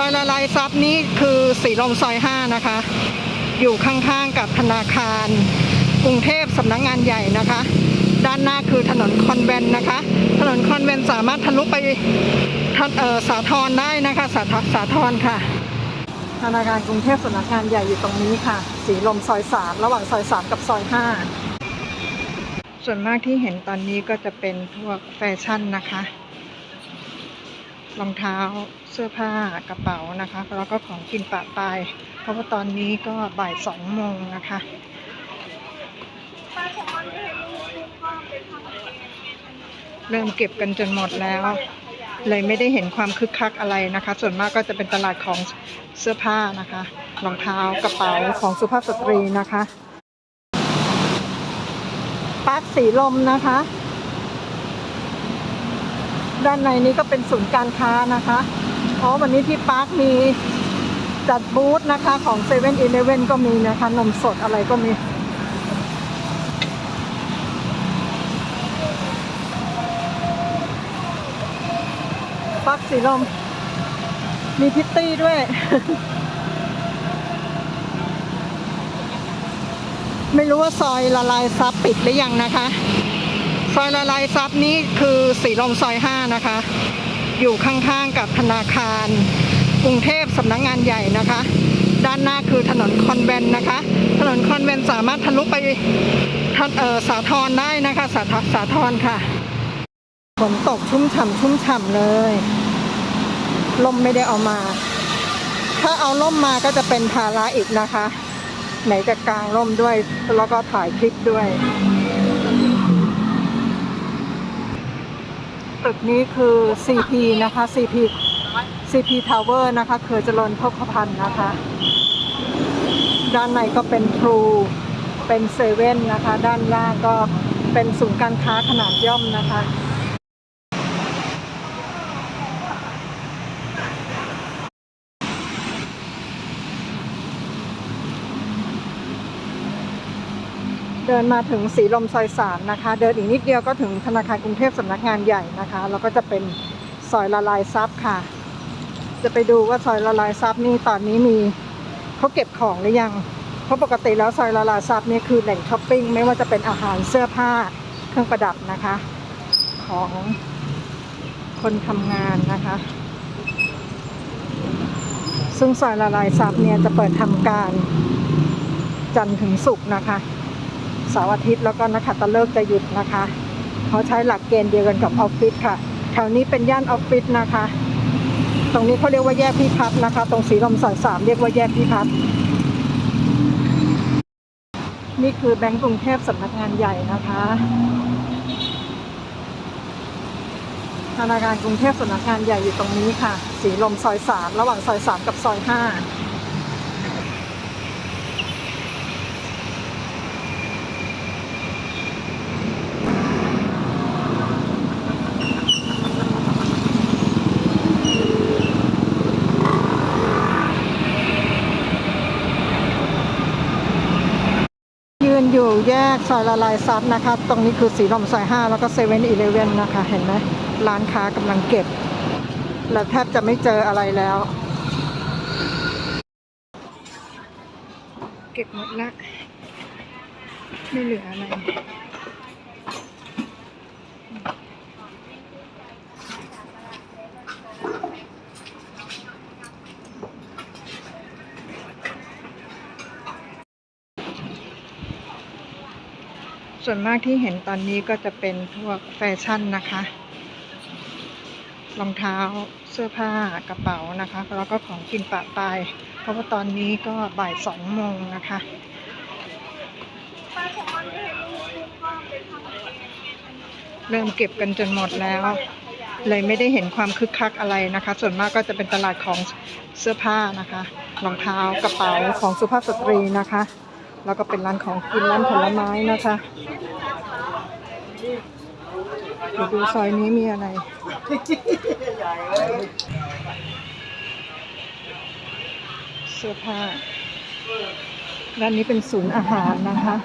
ซอยละลายซับนี้คือสีลมซอย5นะคะ อยู่ข้างๆกับธนาคาร กรุงเทพสำนักงงานใหญ่นะคะ ด้านหน้าคือถนนคอนแวนนะคะ ถนนคอนแวนสามารถทะลุไปทเอ่อสาทรได้นะคะ สาทสาทรค่ะ ธนาคารกรุงเทพสำนักงานใหญ่อยู่ตรงนี้ค่ะ สีลมซอย3ระหว่างซอย3กับซอย5ส่วนมากที่เห็นตอนนี้ก็จะเป็นพวกแฟชั่นนะคะ รองเท้าเสื้อผ้ากระเป๋านะคะแล้วก็ของกินปะปายเพราะว่าตอนนี้ก็บ่ายสองโมงนะคะเริ่มเก็บกันจนหมดแล้ว เลยไม่ได้เห็นความคึกคักอะไรนะคะ ส่วนมากก็จะเป็นตลาดของเสื้อผ้านะคะรองเท้ากระเป๋าของสุภาพสตรีนะคะ ปาร์คสีลมนะคะ ด้านในนี้ก็เป็นศูนย์การค้านะคะเพราะวันนี้ที่ปาร์คมีจัดบูธนะคะของ7 e เ e ่ e อก็มีนะคะ นมสดอะไรก็มีปาร์คสีลม มีพิตตี้ด้วย ไม่รู้ว่าซอยละลายซับปิดหรือยังนะคะ ซอยละลายซับนี้คือสีลมซอย 5 นะคะ อยู่ข้างๆกับธนาคาร กรุงเทพสำนักงงานใหญ่นะคะ ด้านหน้าคือถนนคอนแวนนะคะ ถนนคอนแวนสามารถทะลุไปเออสาทรได้นะคะ สาทสาทรค่ะฝนตกชุ่มฉ่ำชุ่มฉ่ำเลย ลมไม่ได้เอามา ถ้าเอาล่มมาก็จะเป็นภาระอีกนะคะ ไหนจะกลางร่มด้วยแล้วก็ถ่ายคลิปด้วย ตึกนี้คือ CP นะคะ CP CP Tower นะคะเครือเจริญพกพันธ์นะคะ ด้านในก็เป็นทรูเป็นเซเว่นนะคะ ด้านล่างก็เป็นศูนย์การค้าขนาดย่อมนะคะ เดินมาถึงสีลมซอยสามนะคะ เดินอีกนิดเดียวก็ถึงธนาคารกรุงเทพสำนักงานใหญ่นะคะแล้วก็จะเป็นซอยละลายซับค่ะ จะไปดูว่าซอยละลายซับนี่ตอนนี้มีเขาเก็บของหรือยัง เพราะปกติแล้วซอยละลายซับนี่คือแหล่งช้อปปิ้งไม่ว่าจะเป็นอาหารเสื้อผ้าเครื่องประดับนะคะ ของคนทำงานนะคะ ซึ่งซอยละลายซับเนี่ยจะเปิดทำการจันทร์ถึงศุกร์นะคะ เสาร์อาทิตย์แล้วก็นักขัตฤกษ์จะหยุดนะคะเขาใช้หลักเกณฑ์เดียวกันกับออฟฟิศค่ะแถวนี้เป็นย่านออฟฟิศนะคะ ตรงนี้เขาเรียกว่าแยกพิพัฒน์นะคะ ตรงสีลมสอยสามเรียกว่าแยกพิพัฒน์นี่คือแบงก์กรุงเทพสำนักงานใหญ่นะคะธนาคารกรุงเทพสำนักงานใหญ่อยู่ตรงนี้ค่ะ สีลมซอยสามระหว่างซอยสามกับซอยห้า แยกซอยละลายซับนะคะ ตรงนี้คือสีลมซอย5แล้วก็เซเว่นอีเลเว่นนะคะ เห็นไหมร้านค้ากำลังเก็บและแทบจะไม่เจออะไรแล้ว เก็บหมดละ ไม่เหลืออะไร ส่วนมากที่เห็นตอนนี้ก็จะเป็นพวกแฟชั่นนะคะ รองเท้าเสื้อผ้ากระเป๋านะคะ แล้วก็ของกินปะปาย เพราะว่าตอนนี้ก็บ่ายสองโมงนะคะเริ่มเก็บกันจนหมดแล้ว เลยไม่ได้เห็นความคึกคักอะไรนะคะ ส่วนมากก็จะเป็นตลาดของเสื้อผ้านะคะรองเท้ากระเป๋าของสุภาพสตรีนะคะ แล้วก็เป็นร้านของกินร้านผลไม้นะคะเดี๋ยวดูซอยนี้มีอะไรเสื้อผ้าด้านนี้เป็นศูนย์อาหารนะคะ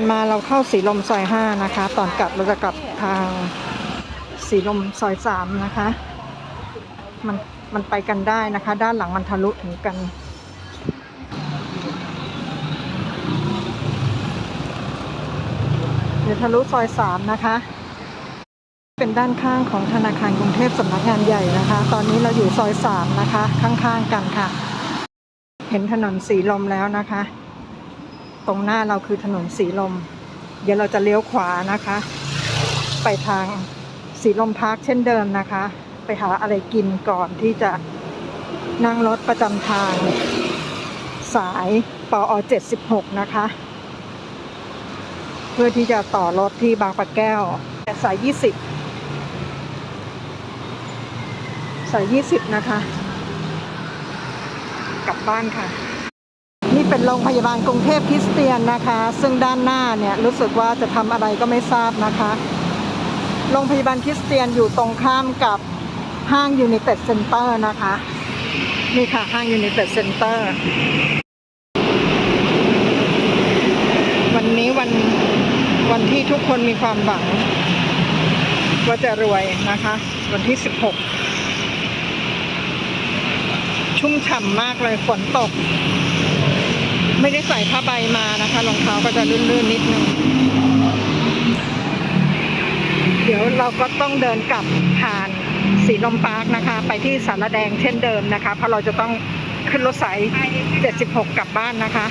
อนมาเราเข้าสีลมซอยห้านะคะ ตอนกลับเราจะกลับทางสีลมซอยสามนะคะ มันมันไปกันได้นะคะ ด้านหลังมันทะลุถึงกันเดี๋ยวทะลุซอยสามนะคะ เป็นด้านข้างของธนาคารกรุงเทพสำนักงานใหญ่นะคะ ตอนนี้เราอยู่ซอยสามนะคะ ข้างๆกันค่ะ เห็นถนนสีลมแล้วนะคะ ตรงหน้าเราคือถนนสีลม เดี๋ยวเราจะเลี้ยวขวานะคะ ไปทางสีลมพาร์คเช่นเดิมนะคะ ไปหาอะไรกินก่อนที่จะนั่งรถประจำทาง สายปอ76 นะคะ เพื่อที่จะต่อรถที่บางปะแก้วสาย 20 สาย 20 นะคะ กลับบ้านค่ะ เป็นโรงพยาบาลกรุงเทพคริสเตียนนะคะ ซึ่งด้านหน้าเนี่ยรู้สึกว่าจะทำอะไรก็ไม่ทราบนะคะ โรงพยาบาลคริสเตียนอยู่ตรงข้ามกับห้างยูนิเต็ดเซ็นเตอร์นะคะ นี่ค่ะห้างยูนิเต็ดเซ็นเตอร์วันนี้วันวันที่ทุกคนมีความหวัง ว่าจะรวยนะคะ วันที่ 16 ชุ่มฉ่ำมากเลยฝนตก ไม่ได้ใส่ผ้าใบมานะคะรองเท้าก็จะลื่นๆนิดนึง เดี๋ยวเราก็ต้องเดินกลับผ่านสีลมปาร์คนะคะ ไปที่สารแดงเช่นเดิมนะคะ เพราะเราจะต้องขึ้นรถสาย 76 กลับบ้านนะคะ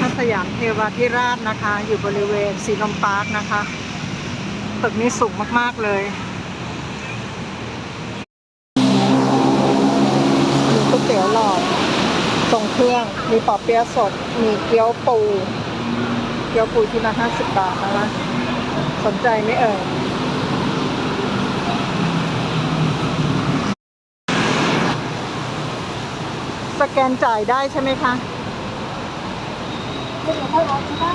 ทัสยามเทวาธิราชนะคะ อยู่บริเวณสีลมปาร์คนะคะ ตึกนี้สูงมาก ๆ เลยมีก๋วยเตี๋ยวหลอดทรงเครื่อง มีปอเปี๊ยะสด มีเกี๊ยวปู เกี๊ยวปูที่ละห้าสิบบาทนะคะสนใจไหมเอ่ยสแกนจ่ายได้ใช่ไหมคะไม่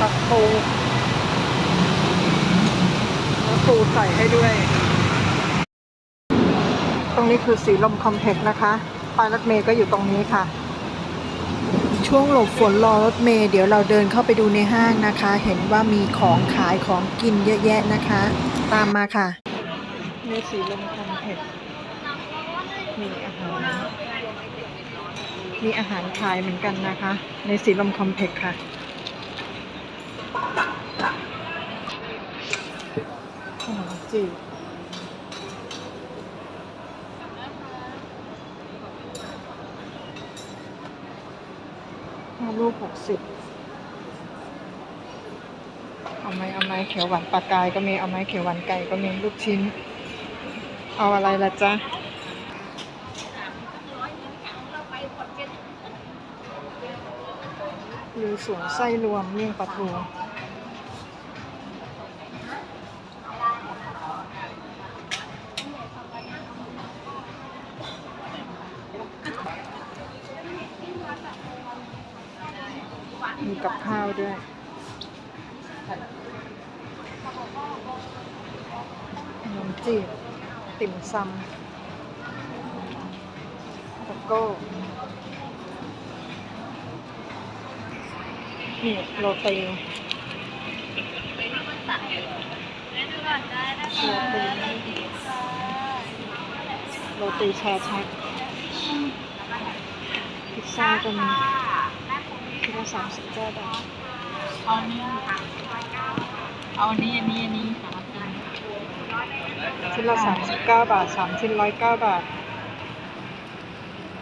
ตักปูแล้วปูใส่ให้ด้วย ตรงนี้ คือสีลมคอมเพล็กซ์นะคะป้ายรถเมย์ก็อยู่ตรงนี้ค่ะ ช่วงหลบฝนรอรถเมย์เดี๋ยวเราเดินเข้าไปดูในห้างนะคะ เห็นว่ามีของขายของกินเยอะแยะนะคะ ตามมาค่ะนี่สีลมคอมเพล็กซ์มีอาหารมีอาหารขายเหมือนกันนะคะ ในสีลมคอมเพล็กซ์ค่ะขนมจีบ ลูกหกสิบเอาไหมเอาไหมเขียวหวานปลากายก็มี เอาไหมเขียวหวานไก่ก็มีลูกชิ้น เอาอะไรล่ะจ๊ะหรือสวนไส้รวมเมี่ยงปลาทู จีบติ่มซำแล้วก็นี่โรตีโรตีโรตีแชร์ชักพิซซ่าก็มีคิดละสามสิบเก้าบาทเอาเนี้ยเอาอันนี้อันนี้อันนี้สาม ชิ้นชิ้นละสามสิบเก้าบาทสามชิ้นร้อยเก้าบาท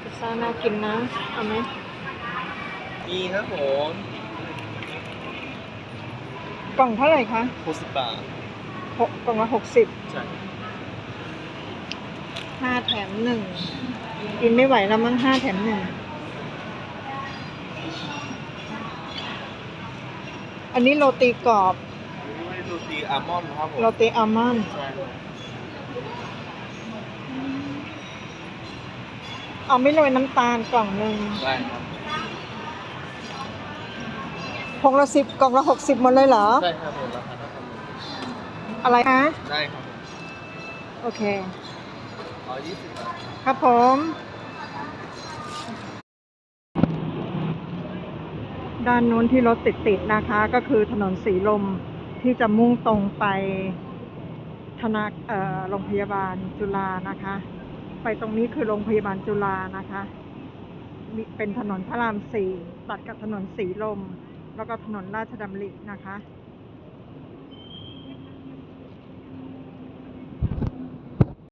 พิซซ่าน่ากินนะ เอาไหมมีครับผมกล่องเท่าไหร่คะหกสิบบาทหกกล่องละหกสิบใช่ห้าแถมหนึ่งกินไม่ไหวแล้วมั้งห้าแถมหนึ่งอันนี้โรตีกรอบไม่โรตีอัลมอนด์ครับผม โรตีอัลมอนด์ ใช่ครับ เอาไม่โรยน้ำตาลกล่องหนึ่งได้ครับพงละสิบกล่องละหกสิบหมดเลยเหรอ ได้ครับผมราคาเท่ากันอะไรคะ ได้ครับผมโอเคเอายี่สิบบาท ครับผม ด้านนู้นที่รถติดๆนะคะ ก็คือถนนสีลมที่จะมุ่งตรงไปธนาเอ่อโรงพยาบาลจุฬานะคะ ไปตรงนี้คือโรงพยาบาลจุฬานะคะมีเป็นถนนพระรามสี่ตัดกับถนนสีลม แล้วก็ถนนราชดำรินะคะ